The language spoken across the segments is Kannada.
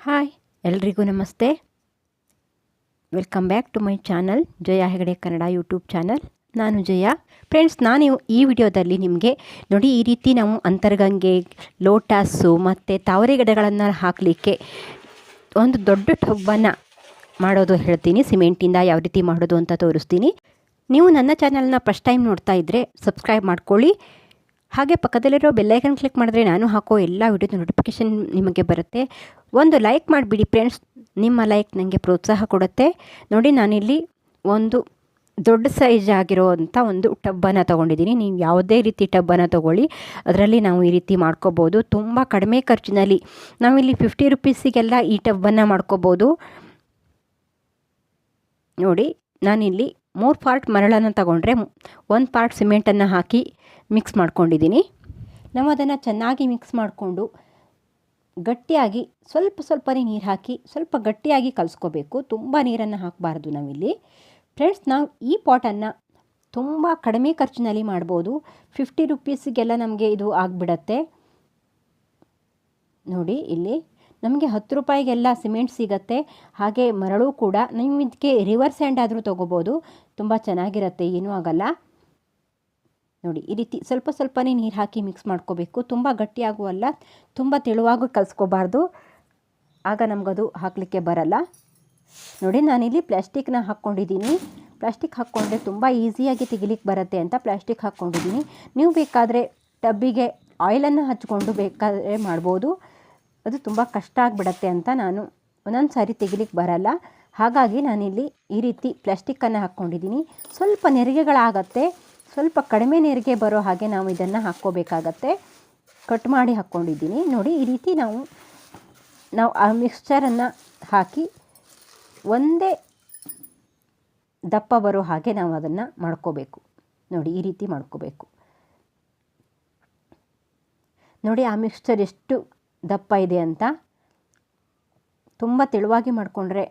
ಹಾಯ್, ಎಲ್ರಿಗೂ ನಮಸ್ತೆ. Welcome back to my channel Jaya Hegde Kannada YouTube channel ನಾನು ಜಯ. ಫ್ರೆಂಡ್ಸ್ ನಾನು ಈ ವಿಡಿಯೋದಲ್ಲಿ ನಿಮಗೆ ನೋಡಿ ಈ ರೀತಿ ನಾವು ಅಂತರ್ಗಂಗೆ ಲೋಟಾಸು ಮತ್ತು ತಾವರೆ ಗಿಡಗಳನ್ನು ಹಾಕಲಿಕ್ಕೆ ಒಂದು ದೊಡ್ಡ ಟಬ್ಬನ್ನು ಮಾಡೋದು ಹೇಳ್ತೀನಿ. ಸಿಮೆಂಟಿಂದ ಯಾವ ರೀತಿ ಮಾಡೋದು ಅಂತ ತೋರಿಸ್ತೀನಿ. ನೀವು ನನ್ನ ಚಾನಲ್ನ ಫಸ್ಟ್ ಟೈಮ್ ನೋಡ್ತಾ ಇದ್ದರೆ ಸಬ್ಸ್ಕ್ರೈಬ್ ಮಾಡ್ಕೊಳ್ಳಿ. ಹಾಗೆ ಪಕ್ಕದಲ್ಲಿರೋ ಬೆಲ್ಲೈಕನ್ ಕ್ಲಿಕ್ ಮಾಡಿದ್ರೆ ನಾನು ಹಾಕೋ ಎಲ್ಲ ವಿಡಿಯೋದ ನೋಟಿಫಿಕೇಷನ್ ನಿಮಗೆ ಬರುತ್ತೆ. ಒಂದು ಲೈಕ್ ಮಾಡಿಬಿಡಿ ಫ್ರೆಂಡ್ಸ್ ನಿಮ್ಮ ಲೈಕ್ ನನಗೆ ಪ್ರೋತ್ಸಾಹ ಕೊಡುತ್ತೆ. ನೋಡಿ ನಾನಿಲ್ಲಿ ಒಂದು ದೊಡ್ಡ ಸೈಜ್ ಆಗಿರೋವಂಥ ಒಂದು ಟಬ್ಬನ್ನು ತೊಗೊಂಡಿದ್ದೀನಿ. ನೀವು ಯಾವುದೇ ರೀತಿ ಟಬ್ಬನ್ನು ತೊಗೊಳ್ಳಿ. ಅದರಲ್ಲಿ ನಾವು ಈ ರೀತಿ ಮಾಡ್ಕೋಬೋದು. ತುಂಬ ಕಡಿಮೆ ಖರ್ಚಿನಲ್ಲಿ ನಾವಿಲ್ಲಿ ಫಿಫ್ಟಿ ರುಪೀಸಿಗೆಲ್ಲ ಈ ಟಬ್ಬನ್ನು ಮಾಡ್ಕೋಬೋದು. ನೋಡಿ, ನಾನಿಲ್ಲಿ ಮೂರು ಪಾರ್ಟ್ ಮರಳನ್ನು ತಗೊಂಡ್ರೆ ಒಂದು ಪಾರ್ಟ್ ಸಿಮೆಂಟನ್ನು ಹಾಕಿ ಮಿಕ್ಸ್ ಮಾಡ್ಕೊಂಡಿದ್ದೀನಿ. ನಾವು ಅದನ್ನು ಚೆನ್ನಾಗಿ ಮಿಕ್ಸ್ ಮಾಡಿಕೊಂಡು ಗಟ್ಟಿಯಾಗಿ ಸ್ವಲ್ಪ ಸ್ವಲ್ಪನೇ ನೀರು ಹಾಕಿ ಸ್ವಲ್ಪ ಗಟ್ಟಿಯಾಗಿ ಕಲಿಸ್ಕೋಬೇಕು. ತುಂಬ ನೀರನ್ನು ಹಾಕಬಾರ್ದು ನಾವಿಲ್ಲಿ. ಫ್ರೆಂಡ್ಸ್ ನಾವು ಈ ಪಾಟನ್ನು ತುಂಬ ಕಡಿಮೆ ಖರ್ಚಿನಲ್ಲಿ ಮಾಡ್ಬೋದು. ಫಿಫ್ಟಿ ರುಪೀಸಿಗೆಲ್ಲ ನಮಗೆ ಇದು ಆಗಿಬಿಡತ್ತೆ. ನೋಡಿ ಇಲ್ಲಿ ನಮಗೆ ಹತ್ತು ರೂಪಾಯಿಗೆಲ್ಲ ಸಿಮೆಂಟ್ ಸಿಗತ್ತೆ. ಹಾಗೆ ಮರಳು ಕೂಡ ನೀವು ಇದಕ್ಕೆ ರಿವರ್ಸ್ ಹ್ಯಾಂಡ್ ಆದರೂ ತೊಗೋಬೋದು. ತುಂಬ ಚೆನ್ನಾಗಿರುತ್ತೆ, ಏನೂ ಆಗಲ್ಲ. ನೋಡಿ, ಈ ರೀತಿ ಸ್ವಲ್ಪ ಸ್ವಲ್ಪನೇ ನೀರು ಹಾಕಿ ಮಿಕ್ಸ್ ಮಾಡ್ಕೋಬೇಕು. ತುಂಬ ಗಟ್ಟಿಯಾಗುವಲ್ಲ, ತುಂಬ ತೆಳುವಾಗೂ ಕಲಿಸ್ಕೋಬಾರ್ದು. ಆಗ ನಮಗದು ಹಾಕಲಿಕ್ಕೆ ಬರಲ್ಲ. ನೋಡಿ, ನಾನಿಲ್ಲಿ ಪ್ಲ್ಯಾಸ್ಟಿಕ್ನ ಹಾಕ್ಕೊಂಡಿದ್ದೀನಿ. ಪ್ಲಾಸ್ಟಿಕ್ ಹಾಕ್ಕೊಂಡ್ರೆ ತುಂಬ ಈಸಿಯಾಗಿ ತೆಗಿಲಿಕ್ಕೆ ಬರುತ್ತೆ ಅಂತ ಪ್ಲಾಸ್ಟಿಕ್ ಹಾಕ್ಕೊಂಡಿದ್ದೀನಿ. ನೀವು ಬೇಕಾದರೆ ಟಬ್ಬಿಗೆ ಆಯಿಲನ್ನು ಹಚ್ಕೊಂಡು ಬೇಕಾದರೆ ಮಾಡ್ಬೋದು. ಅದು ತುಂಬ ಕಷ್ಟ ಆಗಿಬಿಡತ್ತೆ ಅಂತ ನಾನು ಒಂದೊಂದು ಸಾರಿ ತೆಗಿಲಿಕ್ಕೆ ಬರಲ್ಲ. ಹಾಗಾಗಿ ನಾನಿಲ್ಲಿ ಈ ರೀತಿ ಪ್ಲ್ಯಾಸ್ಟಿಕ್ಕನ್ನು ಹಾಕ್ಕೊಂಡಿದ್ದೀನಿ. ಸ್ವಲ್ಪ ನೆರಿಗೆಗಳಾಗತ್ತೆ. ಸ್ವಲ್ಪ ಕಡಿಮೆ ನೀರಿಗೆ ಬರೋ ಹಾಗೆ ನಾವು ಇದನ್ನು ಹಾಕ್ಕೋಬೇಕಾಗತ್ತೆ. ಕಟ್ ಮಾಡಿ ಹಾಕ್ಕೊಂಡಿದ್ದೀನಿ. ನೋಡಿ, ಈ ರೀತಿ ನಾವು ನಾವು ಆ ಮಿಕ್ಸ್ಚರನ್ನು ಹಾಕಿ ಒಂದೇ ದಪ್ಪ ಬರೋ ಹಾಗೆ ನಾವು ಅದನ್ನು ಮಾಡ್ಕೋಬೇಕು. ನೋಡಿ, ಈ ರೀತಿ ಮಾಡ್ಕೋಬೇಕು. ನೋಡಿ, ಆ ಮಿಕ್ಸ್ಚರ್ ಎಷ್ಟು ದಪ್ಪ ಇದೆ ಅಂತ. ತುಂಬ ತೆಳುವಾಗಿ ಮಾಡಿಕೊಂಡ್ರೆ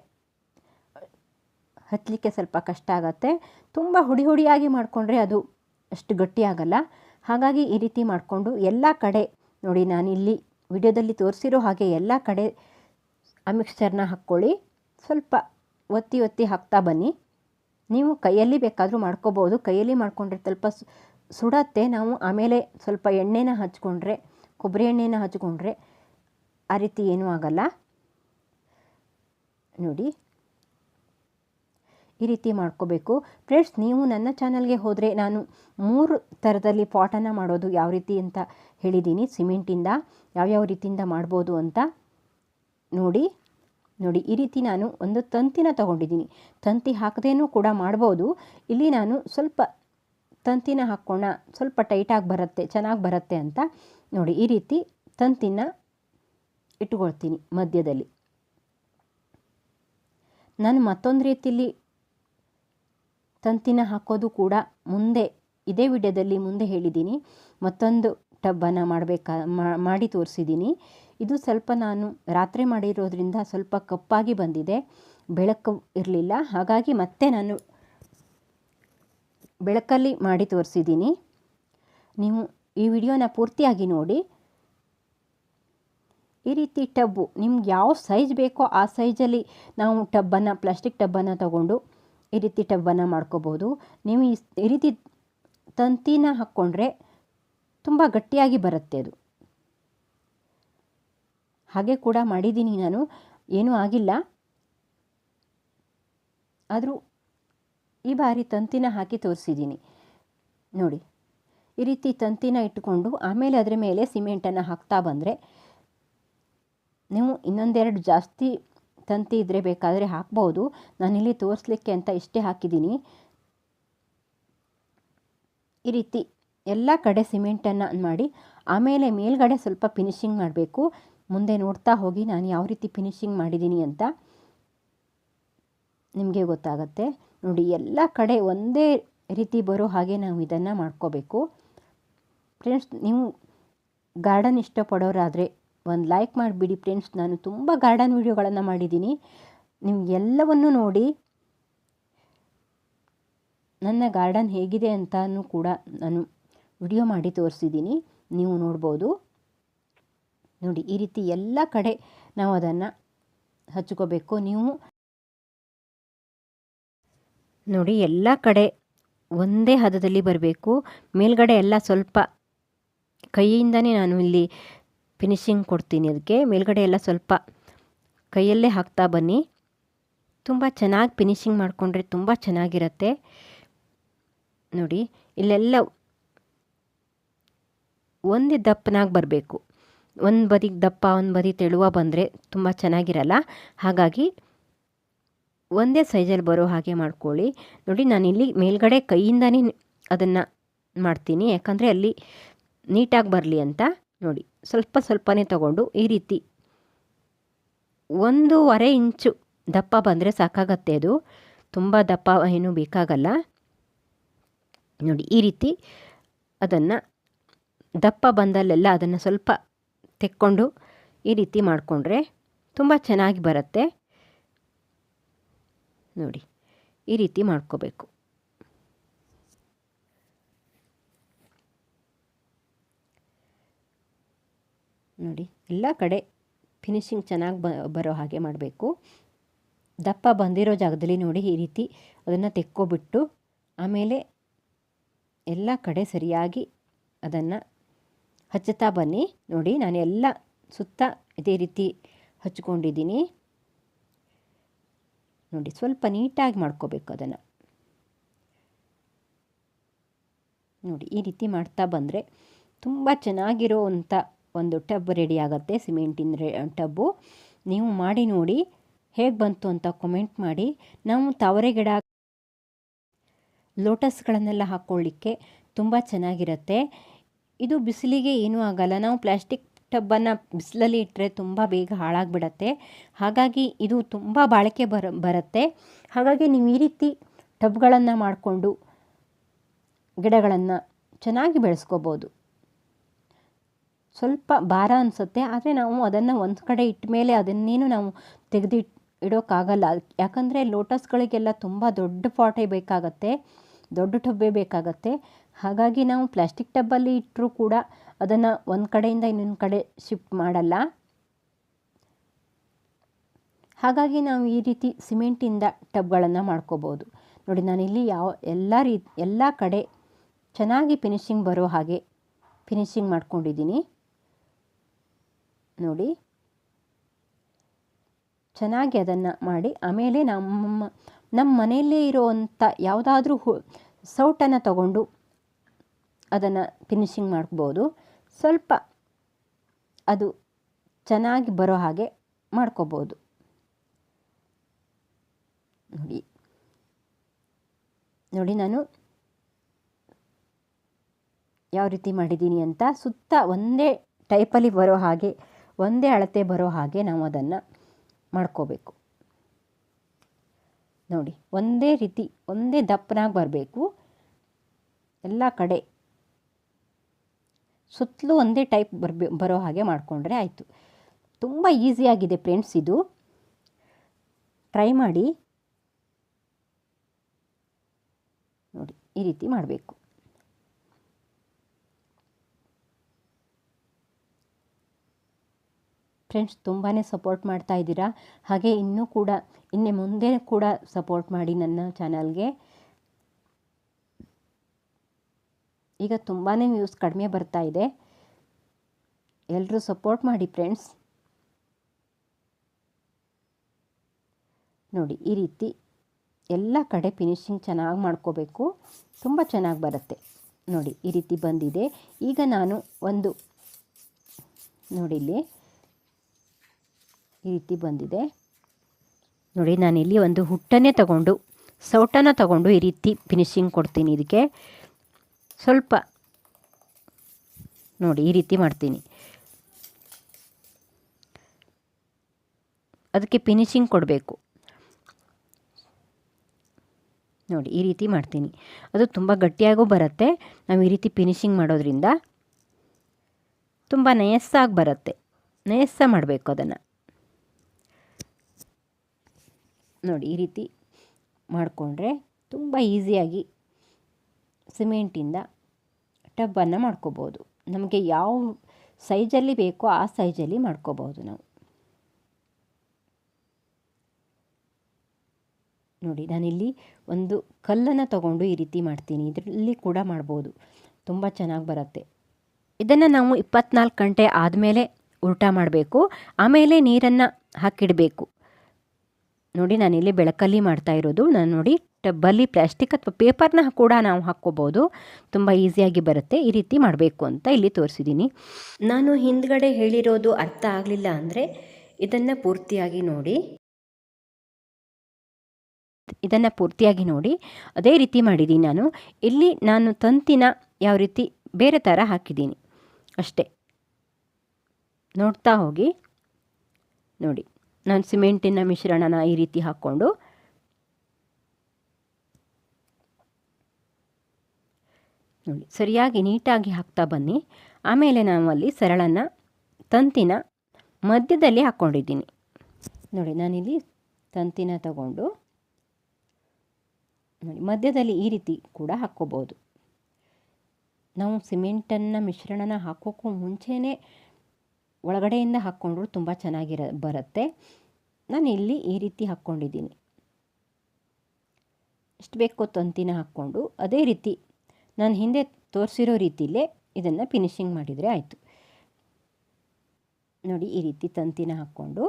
ಹತ್ತಲಿಕ್ಕೆ ಸ್ವಲ್ಪ ಕಷ್ಟ ಆಗುತ್ತೆ. ತುಂಬ ಹುಡಿ ಹುಡಿಯಾಗಿ ಮಾಡಿಕೊಂಡ್ರೆ ಅದು ಅಷ್ಟು ಗಟ್ಟಿಯಾಗಲ್ಲ ಹಾಗಾಗಿ ಈ ರೀತಿ ಮಾಡಿಕೊಂಡು ಎಲ್ಲ ಕಡೆ ನೋಡಿ ನಾನು ಇಲ್ಲಿ ವಿಡಿಯೋದಲ್ಲಿ ತೋರಿಸಿರೋ ಹಾಗೆ ಎಲ್ಲ ಕಡೆ ಆ ಮಿಕ್ಸ್ಚರ್ನ ಹಾಕ್ಕೊಳ್ಳಿ. ಸ್ವಲ್ಪ ಒತ್ತಿ ಒತ್ತಿ ಹಾಕ್ತಾ ಬನ್ನಿ. ನೀವು ಕೈಯಲ್ಲಿ ಬೇಕಾದರೂ ಮಾಡ್ಕೋಬೋದು. ಕೈಯಲ್ಲಿ ಮಾಡಿಕೊಂಡ್ರೆ ಸ್ವಲ್ಪ ಸುಡತ್ತೆ. ನಾವು ಆಮೇಲೆ ಸ್ವಲ್ಪ ಎಣ್ಣೆನ ಹಚ್ಕೊಂಡ್ರೆ, ಕೊಬ್ಬರಿ ಎಣ್ಣೆನ ಹಚ್ಕೊಂಡ್ರೆ ಆ ರೀತಿ ಏನೂ ಆಗಲ್ಲ. ನೋಡಿ ಈ ರೀತಿ ಮಾಡ್ಕೋಬೇಕು. ಫ್ರೆಂಡ್ಸ್ ನೀವು ನನ್ನ ಚಾನಲ್ಗೆ ಹೋದರೆ ನಾನು ಮೂರು ಥರದಲ್ಲಿ ಪಾಟನ್ನು ಮಾಡೋದು ಯಾವ ರೀತಿ ಅಂತ ಹೇಳಿದ್ದೀನಿ ಸಿಮೆಂಟಿಂದ ಯಾವ್ಯಾವ ರೀತಿಯಿಂದ ಮಾಡ್ಬೋದು ಅಂತ ನೋಡಿ ನೋಡಿ ಈ ರೀತಿ ನಾನು ಒಂದು ತಂತಿನ ತಗೊಂಡಿದ್ದೀನಿ ತಂತಿ ಹಾಕದೇನೂ ಕೂಡ ಮಾಡ್ಬೋದು. ಇಲ್ಲಿ ನಾನು ಸ್ವಲ್ಪ ತಂತಿನ ಹಾಕ್ಕೋಣ ಸ್ವಲ್ಪ ಟೈಟಾಗಿ ಬರುತ್ತೆ, ಚೆನ್ನಾಗಿ ಬರುತ್ತೆ ಅಂತ ನೋಡಿ ಈ ರೀತಿ ತಂತಿನ ಇಟ್ಕೊಳ್ತೀನಿ ಮಧ್ಯದಲ್ಲಿ. ನಾನು ಮತ್ತೊಂದು ರೀತಿಯಲ್ಲಿ ತಂತಿನ ಹಾಕೋದು ಕೂಡ ಮುಂದೆ, ಇದೇ ವಿಡಿಯೋದಲ್ಲಿ ಮುಂದೆ ಹೇಳಿದ್ದೀನಿ. ಮತ್ತೊಂದು ಟಬ್ಬನ್ನು ಮಾಡಬೇಕಾ ಮಾಡಿ ತೋರಿಸಿದ್ದೀನಿ. ಇದು ಸ್ವಲ್ಪ ನಾನು ರಾತ್ರಿ ಮಾಡಿರೋದ್ರಿಂದ ಸ್ವಲ್ಪ ಕಪ್ಪಾಗಿ ಬಂದಿದೆ. ಬೆಳಕು ಇರಲಿಲ್ಲ. ಹಾಗಾಗಿ ಮತ್ತೆ ನಾನು ಬೆಳಕಲ್ಲಿ ಮಾಡಿ ತೋರಿಸಿದ್ದೀನಿ. ನೀವು ಈ ವಿಡಿಯೋನ ಪೂರ್ತಿಯಾಗಿ ನೋಡಿ. ಈ ರೀತಿ ಟಬ್ಬು, ನಿಮ್ಗೆ ಯಾವ ಸೈಜ್ ಬೇಕೋ ಆ ಸೈಜಲ್ಲಿ ನಾವು ಟಬ್ಬನ್ನು, ಪ್ಲಾಸ್ಟಿಕ್ ಟಬ್ಬನ್ನು ತಗೊಂಡು ಈ ರೀತಿ ಟಬ್ಬನ್ನು ಮಾಡ್ಕೋಬೋದು. ನೀವು ಈ ರೀತಿ ತಂತಿನ ಹಾಕ್ಕೊಂಡ್ರೆ ತುಂಬ ಗಟ್ಟಿಯಾಗಿ ಬರುತ್ತೆ ಅದು. ಹಾಗೆ ಕೂಡ ಮಾಡಿದ್ದೀನಿ ನಾನು. ಏನೂ ಆಗಿಲ್ಲ. ಆದರೂ ಈ ಬಾರಿ ತಂತಿನ ಹಾಕಿ ತೋರಿಸಿದ್ದೀನಿ. ನೋಡಿ. ಈ ರೀತಿ ತಂತಿನ ಇಟ್ಟುಕೊಂಡು ಆಮೇಲೆ ಅದರ ಮೇಲೆ ಸಿಮೆಂಟನ್ನು ಹಾಕ್ತಾ ಬಂದರೆ ನೀವು ಇನ್ನೊಂದೆರಡು ಜಾಸ್ತಿ ತಂತಿ ಇದ್ದರೆ ಬೇಕಾದರೆ ಹಾಕ್ಬೋದು. ನಾನಿಲ್ಲಿ ತೋರಿಸ್ಲಿಕ್ಕೆ ಅಂತ ಇಷ್ಟೇ ಹಾಕಿದ್ದೀನಿ. ಈ ರೀತಿ ಎಲ್ಲ ಕಡೆ ಸಿಮೆಂಟನ್ನು ಮಾಡಿ, ಆಮೇಲೆ ಮೇಲ್ಗಡೆ ಸ್ವಲ್ಪ ಫಿನಿಶಿಂಗ್ ಮಾಡಬೇಕು. ಮುಂದೆ ನೋಡ್ತಾ ಹೋಗಿ ನಾನು ಯಾವ ರೀತಿ ಫಿನಿಶಿಂಗ್ ಮಾಡಿದ್ದೀನಿ ಅಂತ ನಿಮಗೆ ಗೊತ್ತಾಗತ್ತೆ. ನೋಡಿ, ಎಲ್ಲ ಕಡೆ ಒಂದೇ ರೀತಿ ಬರೋ ಹಾಗೆ ನಾವು ಇದನ್ನು ಮಾಡ್ಕೋಬೇಕು. ಫ್ರೆಂಡ್ಸ್ ನೀವು ಗಾರ್ಡನ್ ಇಷ್ಟಪಡೋರಾದರೆ ಒಂದು ಲೈಕ್ ಮಾಡಿಬಿಡಿ ಫ್ರೆಂಡ್ಸ್, ನಾನು ತುಂಬ ಗಾರ್ಡನ್ ವೀಡಿಯೋಗಳನ್ನು ಮಾಡಿದ್ದೀನಿ. ನೀವು ಎಲ್ಲವನ್ನು ನೋಡಿ ನನ್ನ ಗಾರ್ಡನ್ ಹೇಗಿದೆ ಅಂತಲೂ ಕೂಡ ನಾನು ವಿಡಿಯೋ ಮಾಡಿ ತೋರಿಸಿದ್ದೀನಿ. ನೀವು ನೋಡ್ಬೋದು. ನೋಡಿ, ಈ ರೀತಿ ಎಲ್ಲ ಕಡೆ ನಾವು ಅದನ್ನು ಹಚ್ಕೋಬೇಕು. ನೀವು ನೋಡಿ, ಎಲ್ಲ ಕಡೆ ಒಂದೇ ಹದದಲ್ಲಿ ಬರಬೇಕು. ಮೇಲ್ಗಡೆ ಎಲ್ಲ ಸ್ವಲ್ಪ ಕೈಯಿಂದನೇ ನಾನು ಇಲ್ಲಿ ಫಿನಿಶಿಂಗ್ ಕೊಡ್ತೀನಿ ಅದಕ್ಕೆ. ಮೇಲ್ಗಡೆ ಎಲ್ಲ ಸ್ವಲ್ಪ ಕೈಯಲ್ಲೇ ಹಾಕ್ತಾ ಬನ್ನಿ. ತುಂಬ ಚೆನ್ನಾಗಿ ಫಿನಿಶಿಂಗ್ ಮಾಡಿಕೊಂಡ್ರೆ ತುಂಬ ಚೆನ್ನಾಗಿರುತ್ತೆ. ನೋಡಿ, ಇಲ್ಲೆಲ್ಲ ಒಂದೇ ದಪ್ಪನಾಗಿ ಬರಬೇಕು. ಒಂದು ಬದಿಗೆ ದಪ್ಪ, ಒಂದು ಬದಿ ತೆಳುವ ಬಂದರೆ ತುಂಬ ಚೆನ್ನಾಗಿರಲ್ಲ. ಹಾಗಾಗಿ ಒಂದೇ ಸೈಜಲ್ಲಿ ಬರೋ ಹಾಗೆ ಮಾಡ್ಕೊಳ್ಳಿ. ನೋಡಿ ನಾನಿಲ್ಲಿ ಮೇಲ್ಗಡೆ ಕೈಯಿಂದನೇ ಅದನ್ನು ಮಾಡ್ತೀನಿ. ಯಾಕಂದರೆ ಅಲ್ಲಿ ನೀಟಾಗಿ ಬರಲಿ ಅಂತ. ನೋಡಿ, ಸ್ವಲ್ಪ ಸ್ವಲ್ಪನೇ ತಗೊಂಡು ಈ ರೀತಿ ಒಂದೂವರೆ ಇಂಚು ದಪ್ಪ ಬಂದರೆ ಸಾಕಾಗತ್ತೆ ಅದು. ತುಂಬ ದಪ್ಪ ಏನೂ ಬೇಕಾಗಲ್ಲ. ನೋಡಿ, ಈ ರೀತಿ ಅದನ್ನು ದಪ್ಪ ಬಂದಲ್ಲೆಲ್ಲ ಅದನ್ನು ಸ್ವಲ್ಪ ತೆಕ್ಕೊಂಡು ಈ ರೀತಿ ಮಾಡಿಕೊಂಡ್ರೆ ತುಂಬ ಚೆನ್ನಾಗಿ ಬರುತ್ತೆ. ನೋಡಿ, ಈ ರೀತಿ ಮಾಡ್ಕೋಬೇಕು. ನೋಡಿ, ಎಲ್ಲ ಕಡೆ ಫಿನಿಶಿಂಗ್ ಚೆನ್ನಾಗಿ ಬರೋ ಹಾಗೆ ಮಾಡಬೇಕು. ದಪ್ಪ ಬಂದಿರೋ ಜಾಗದಲ್ಲಿ ನೋಡಿ ಈ ರೀತಿ ಅದನ್ನು ತೆಕ್ಕೊಬಿಟ್ಟು, ಆಮೇಲೆ ಎಲ್ಲ ಕಡೆ ಸರಿಯಾಗಿ ಅದನ್ನು ಹಚ್ಚುತ್ತಾ ಬನ್ನಿ. ನೋಡಿ, ನಾನು ಎಲ್ಲ ಸುತ್ತ ಇದೇ ರೀತಿ ಹಚ್ಕೊಂಡಿದ್ದೀನಿ. ನೋಡಿ, ಸ್ವಲ್ಪ ನೀಟಾಗಿ ಮಾಡ್ಕೋಬೇಕು ಅದನ್ನು. ನೋಡಿ, ಈ ರೀತಿ ಮಾಡ್ತಾ ಬಂದರೆ ತುಂಬ ಚೆನ್ನಾಗಿರೋ ಅಂಥ ಒಂದು ಟಬ್ ರೆಡಿ ಆಗುತ್ತೆ, ಸಿಮೆಂಟಿನ ರೆ ಟಬ್ಬು. ನೀವು ಮಾಡಿ ನೋಡಿ, ಹೇಗೆ ಬಂತು ಅಂತ ಕಮೆಂಟ್ ಮಾಡಿ. ನಾವು ತಾವರೆ ಗಿಡ ಲೋಟಸ್ಗಳನ್ನೆಲ್ಲ ಹಾಕ್ಕೊಳ್ಳಿಕ್ಕೆ ತುಂಬ ಚೆನ್ನಾಗಿರುತ್ತೆ. ಇದು ಬಿಸಿಲಿಗೆ ಏನೂ ಆಗಲ್ಲ. ನಾವು ಪ್ಲಾಸ್ಟಿಕ್ ಟಬ್ಬನ್ನು ಬಿಸಿಲಲ್ಲಿ ಇಟ್ಟರೆ ತುಂಬ ಬೇಗ ಹಾಳಾಗಿಬಿಡತ್ತೆ. ಹಾಗಾಗಿ ಇದು ತುಂಬ ಬಾಳಿಕೆ ಬರ, ಬರುತ್ತೆ. ಹಾಗಾಗಿ ನೀವು ಈ ರೀತಿ ಟಬ್ಗಳನ್ನು ಮಾಡಿಕೊಂಡು ಗಿಡಗಳನ್ನು ಚೆನ್ನಾಗಿ ಬೆಳೆಸ್ಕೋಬೋದು. ಸ್ವಲ್ಪ ಭಾರ ಅನಿಸುತ್ತೆ, ಆದರೆ ನಾವು ಅದನ್ನು ಒಂದು ಕಡೆ ಇಟ್ಟ ಮೇಲೆ ಅದನ್ನೇನು ನಾವು ತೆಗೆದು ಇಡೋಕ್ಕಾಗಲ್ಲ ಯಾಕಂದರೆ ಲೋಟಸ್ಗಳಿಗೆಲ್ಲ ತುಂಬ ದೊಡ್ಡ ಪಾಟೇ ಬೇಕಾಗತ್ತೆ, ದೊಡ್ಡ ಟಬ್ಬೆ ಬೇಕಾಗತ್ತೆ. ಹಾಗಾಗಿ ನಾವು ಪ್ಲಾಸ್ಟಿಕ್ ಟಬ್ಬಲ್ಲಿ ಇಟ್ಟರೂ ಕೂಡ ಅದನ್ನು ಒಂದು ಕಡೆಯಿಂದ ಇನ್ನೊಂದು ಕಡೆ ಶಿಫ್ಟ್ ಮಾಡಲ್ಲ. ಹಾಗಾಗಿ ನಾವು ಈ ರೀತಿ ಸಿಮೆಂಟಿಂದ ಟಬ್ಗಳನ್ನು ಮಾಡ್ಕೋಬೋದು. ನೋಡಿ, ನಾನಿಲ್ಲಿ ಯಾವ ಎಲ್ಲ ರೀ, ಎಲ್ಲ ಕಡೆ ಚೆನ್ನಾಗಿ ಫಿನಿಶಿಂಗ್ ಬರೋ ಹಾಗೆ ಫಿನಿಶಿಂಗ್ ಮಾಡ್ಕೊಂಡಿದ್ದೀನಿ. ನೋಡಿ. ಚೆನ್ನಾಗಿ ಅದನ್ನು ಮಾಡಿ, ಆಮೇಲೆ ನಮ್ಮ ನಮ್ಮ ಮನೆಯಲ್ಲೇ ಇರೋವಂಥ ಯಾವುದಾದ್ರೂ ಹು, ಸೌಟನ್ನು ತಗೊಂಡು ಅದನ್ನು ಫಿನಿಶಿಂಗ್ ಮಾಡ್ಬೋದು. ಸ್ವಲ್ಪ ಅದು ಚೆನ್ನಾಗಿ ಬರೋ ಹಾಗೆ ಮಾಡ್ಕೋಬೋದು. ನೋಡಿ. ನೋಡಿ ನಾನು ಯಾವ ರೀತಿ ಮಾಡಿದ್ದೀನಿ ಅಂತ ಸುತ್ತ ಒಂದೇ ಟೈಪಲ್ಲಿ ಬರೋ ಹಾಗೆ ಒಂದೇ ಅಳತೆ ಬರೋ ಹಾಗೆ ನಾವು ಅದನ್ನು ಮಾಡ್ಕೋಬೇಕು. ನೋಡಿ, ಒಂದೇ ರೀತಿ, ಒಂದೇ ದಪ್ಪನಾಗಿ ಬರಬೇಕು. ಎಲ್ಲ ಕಡೆ ಸುತ್ತಲೂ ಒಂದೇ ಟೈಪ್ ಬರ್ಬೇ, ಬರೋ ಹಾಗೆ ಮಾಡಿಕೊಂಡ್ರೆ ಆಯಿತು. ತುಂಬ ಈಸಿಯಾಗಿದೆ ಫ್ರೆಂಡ್ಸ್ ಇದು. ಟ್ರೈ ಮಾಡಿ. ನೋಡಿ, ಈ ರೀತಿ ಮಾಡಬೇಕು. ಫ್ರೆಂಡ್ಸ್ ತುಂಬಾ ಸಪೋರ್ಟ್ ಮಾಡ್ತಾ ಇದ್ದೀರಾ? ಹಾಗೆ ಇನ್ನೂ ಕೂಡ, ಇನ್ನೇ ಮುಂದೆ ಕೂಡ ಸಪೋರ್ಟ್ ಮಾಡಿ ನನ್ನ ಚಾನಲ್ಗೆ ಈಗ ತುಂಬಾ ವ್ಯೂಸ್ ಕಡಿಮೆ ಬರ್ತಾ ಇದೆ. ಎಲ್ಲರೂ ಸಪೋರ್ಟ್ ಮಾಡಿ ಫ್ರೆಂಡ್ಸ್ ನೋಡಿ, ಈ ರೀತಿ ಎಲ್ಲ ಕಡೆ ಫಿನಿಶಿಂಗ್ ಚೆನ್ನಾಗಿ ಮಾಡ್ಕೋಬೇಕು. ತುಂಬ ಚೆನ್ನಾಗಿ ಬರುತ್ತೆ. ನೋಡಿ, ಈ ರೀತಿ ಬಂದಿದೆ. ಈಗ ನಾನು ಒಂದು, ನೋಡಿ ಇಲ್ಲಿ. ಈ ರೀತಿ ಬಂದಿದೆ. ನೋಡಿ ನಾನಿಲ್ಲಿ ಒಂದು ಹುಟ್ಟನ್ನೇ ತಗೊಂಡು, ಸೌಟನ್ನು ತಗೊಂಡು ಈ ರೀತಿ ಫಿನಿಶಿಂಗ್ ಕೊಡ್ತೀನಿ ಇದಕ್ಕೆ. ಸ್ವಲ್ಪ ನೋಡಿ, ಈ ರೀತಿ ಮಾಡ್ತೀನಿ. ಅದಕ್ಕೆ ಫಿನಿಶಿಂಗ್ ಕೊಡಬೇಕು. ನೋಡಿ, ಈ ರೀತಿ ಮಾಡ್ತೀನಿ. ಅದು ತುಂಬ ಗಟ್ಟಿಯಾಗೂ ಬರುತ್ತೆ. ನಾವು ಈ ರೀತಿ ಫಿನಿಶಿಂಗ್ ಮಾಡೋದ್ರಿಂದ ತುಂಬ ನಯಸ್ಸಾಗಿ ಬರುತ್ತೆ. ನಯಸ್ಸ ಮಾಡಬೇಕು ಅದನ್ನು. ನೋಡಿ ಈ ರೀತಿ ಮಾಡಿಕೊಂಡ್ರೆ ತುಂಬ ಈಸಿಯಾಗಿ ಸಿಮೆಂಟಿಂದ ಟಬ್ಬನ್ನು ಮಾಡ್ಕೋಬೋದು. ನಮಗೆ ಯಾವ ಸೈಜಲ್ಲಿ ಬೇಕೋ ಆ ಸೈಜಲ್ಲಿ ಮಾಡ್ಕೋಬೋದು ನಾವು. ನೋಡಿ, ನಾನಿಲ್ಲಿ ಒಂದು ಕಲ್ಲನ್ನು ತಗೊಂಡು ಈ ರೀತಿ ಮಾಡ್ತೀನಿ. ಇದರಲ್ಲಿ ಕೂಡ ಮಾಡ್ಬೋದು. ತುಂಬ ಚೆನ್ನಾಗಿ ಬರುತ್ತೆ. ಇದನ್ನು ನಾವು ಇಪ್ಪತ್ನಾಲ್ಕು ಗಂಟೆ ಆದಮೇಲೆ ಉಲ್ಟಾ ಮಾಡಬೇಕು. ಆಮೇಲೆ ನೀರನ್ನು ಹಾಕಿಡಬೇಕು. ನೋಡಿ ನಾನಿಲ್ಲಿ ಬೆಳಕಲ್ಲಿ ಮಾಡ್ತಾ ಇರೋದು. ನಾನು ನೋಡಿ ಟಬ್ಬಲ್ಲಿ ಪ್ಲಾಸ್ಟಿಕ್ ಅಥವಾ ಪೇಪರ್ನ ಕೂಡ ನಾವು ಹಾಕ್ಕೋಬೋದು. ತುಂಬ ಈಸಿಯಾಗಿ ಬರುತ್ತೆ. ಈ ರೀತಿ ಮಾಡಬೇಕು ಅಂತ ಇಲ್ಲಿ ತೋರಿಸಿದ್ದೀನಿ ನಾನು ಹಿಂದ್ಗಡೆ ಹೇಳಿರೋದು ಅರ್ಥ ಆಗಲಿಲ್ಲ ಅಂದರೆ ಇದನ್ನು ಪೂರ್ತಿಯಾಗಿ ನೋಡಿ. ಇದನ್ನು ಪೂರ್ತಿಯಾಗಿ ನೋಡಿ. ಅದೇ ರೀತಿ ಮಾಡಿದ್ದೀನಿ ನಾನು. ಇಲ್ಲಿ ನಾನು ತಂತಿನ ಯಾವ ರೀತಿ ಬೇರೆ ಥರ ಹಾಕಿದ್ದೀನಿ ಅಷ್ಟೇ. ನೋಡ್ತಾ ಹೋಗಿ. ನೋಡಿ. ನಾನು ಸಿಮೆಂಟಿನ ಮಿಶ್ರಣನ ಈ ರೀತಿ ಹಾಕ್ಕೊಂಡು ನೋಡಿ, ಸರಿಯಾಗಿ ನೀಟಾಗಿ ಹಾಕ್ತಾ ಬನ್ನಿ. ಆಮೇಲೆ ನಾವು ಅಲ್ಲಿ ಸರಳನ್ನು ತಂತಿನ ಮಧ್ಯದಲ್ಲಿ ಹಾಕ್ಕೊಂಡಿದ್ದೀನಿ. ನೋಡಿ, ನಾನಿಲ್ಲಿ ತಂತಿನ ತಗೊಂಡು ನೋಡಿ, ಮಧ್ಯದಲ್ಲಿ ಈ ರೀತಿ ಕೂಡ ಹಾಕ್ಕೋಬೋದು. ನಾವು ಸಿಮೆಂಟನ್ನು ಮಿಶ್ರಣನ ಹಾಕೋಕ್ಕೂ ಮುಂಚೆನೇ ಒಳಗಡೆಯಿಂದ ಹಾಕ್ಕೊಂಡ್ರು ತುಂಬ ಚೆನ್ನಾಗಿರ, ಬರುತ್ತೆ. ನಾನು ಇಲ್ಲಿ ಈ ರೀತಿ ಹಾಕ್ಕೊಂಡಿದ್ದೀನಿ. ಎಷ್ಟು ಬೇಕೋ ತಂತಿನ ಹಾಕ್ಕೊಂಡು ಅದೇ ರೀತಿ ನಾನು ಹಿಂದೆ ತೋರಿಸಿರೋ ರೀತಿಯಲ್ಲೇ ಇದನ್ನು ಫಿನಿಶಿಂಗ್ ಮಾಡಿದರೆ ಆಯಿತು. ನೋಡಿ ಈ ರೀತಿ ತಂತಿನ ಹಾಕ್ಕೊಂಡು.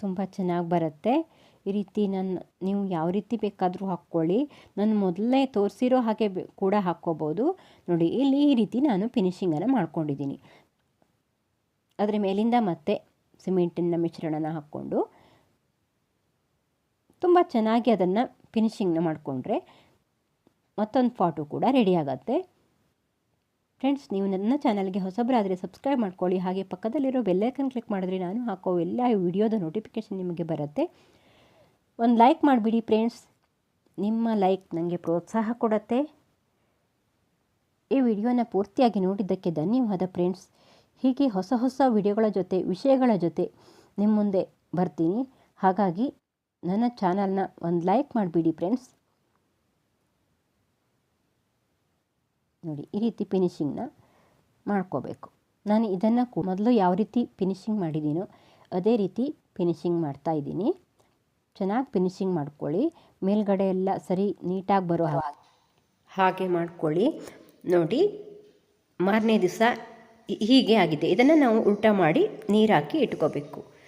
ತುಂಬ ಚೆನ್ನಾಗಿ ಬರುತ್ತೆ. ಈ ರೀತಿ ನನ್ನ ನೀವು ಯಾವ ರೀತಿ ಬೇಕಾದರೂ ಹಾಕ್ಕೊಳ್ಳಿ. ನಾನು ಮೊದಲೇ ತೋರಿಸಿರೋ ಹಾಗೆ ಕೂಡ ಹಾಕ್ಕೋಬೋದು. ನೋಡಿ, ಇಲ್ಲಿ ಈ ರೀತಿ ನಾನು ಫಿನಿಶಿಂಗನ್ನು ಮಾಡ್ಕೊಂಡಿದ್ದೀನಿ. ಅದರ ಮೇಲಿಂದ ಮತ್ತೆ ಸಿಮೆಂಟಿನ ಮಿಶ್ರಣನ ಹಾಕ್ಕೊಂಡು ತುಂಬ ಚೆನ್ನಾಗಿ ಅದನ್ನು ಫಿನಿಶಿಂಗ್ನ ಮಾಡಿಕೊಂಡ್ರೆ ಮತ್ತೊಂದು ಫಾಟು ಕೂಡ ರೆಡಿ ಆಗುತ್ತೆ. ಫ್ರೆಂಡ್ಸ್ ನೀವು ನನ್ನ ಚಾನಲ್ಗೆ ಹೊಸಬರಾದರೆ ಸಬ್ಸ್ಕ್ರೈಬ್ ಮಾಡ್ಕೊಳ್ಳಿ. ಹಾಗೆ ಪಕ್ಕದಲ್ಲಿರೋ ಬೆಲ್ಲೈಕನ್ ಕ್ಲಿಕ್ ಮಾಡಿದ್ರೆ ನಾನು ಹಾಕೋ ಎಲ್ಲ ವಿಡಿಯೋದ ನೋಟಿಫಿಕೇಷನ್ ನಿಮಗೆ ಬರುತ್ತೆ. ಒಂದು ಲೈಕ್ ಮಾಡಿಬಿಡಿ ಫ್ರೆಂಡ್ಸ್ ನಿಮ್ಮ ಲೈಕ್ ನನಗೆ ಪ್ರೋತ್ಸಾಹ ಕೊಡುತ್ತೆ. ಈ ವಿಡಿಯೋನ ಪೂರ್ತಿಯಾಗಿ ನೋಡಿದ್ದಕ್ಕೆ ಧನ್ಯವಾದ ಫ್ರೆಂಡ್ಸ್ ಹೀಗೆ ಹೊಸ ಹೊಸ ವಿಡಿಯೋಗಳ ಜೊತೆ, ವಿಷಯಗಳ ಜೊತೆ ನಿಮ್ಮ ಮುಂದೆ ಬರ್ತೀನಿ. ಹಾಗಾಗಿ ನನ್ನ ಚಾನಲ್ನ ಒಂದು ಲೈಕ್ ಮಾಡಿಬಿಡಿ ಫ್ರೆಂಡ್ಸ್ ನೋಡಿ, ಈ ರೀತಿ ಫಿನಿಶಿಂಗ್ನ ಮಾಡ್ಕೋಬೇಕು. ನಾನು ಇದನ್ನು ಮೊದಲು ಯಾವ ರೀತಿ ಫಿನಿಶಿಂಗ್ ಮಾಡಿದ್ದೀನೋ ಅದೇ ರೀತಿ ಫಿನಿಶಿಂಗ್ ಮಾಡ್ತಾ ಇದ್ದೀನಿ. ಚೆನ್ನಾಗಿ ಫಿನಿಶಿಂಗ್ ಮಾಡ್ಕೊಳ್ಳಿ. ಮೇಲ್ಗಡೆ ಎಲ್ಲ ಸರಿ ನೀಟಾಗಿ ಬರೋ ಹಾಗೆ. ಮಾಡ್ಕೊಳ್ಳಿ. ನೋಡಿ, ಮಾರನೇ ದಿವಸ ಹೀಗೆ ಆಗಿದೆ. ಇದನ್ನು ನಾವು ಉಲ್ಟಾ ಮಾಡಿ ನೀರಾಕಿ ಇಟ್ಕೋಬೇಕು.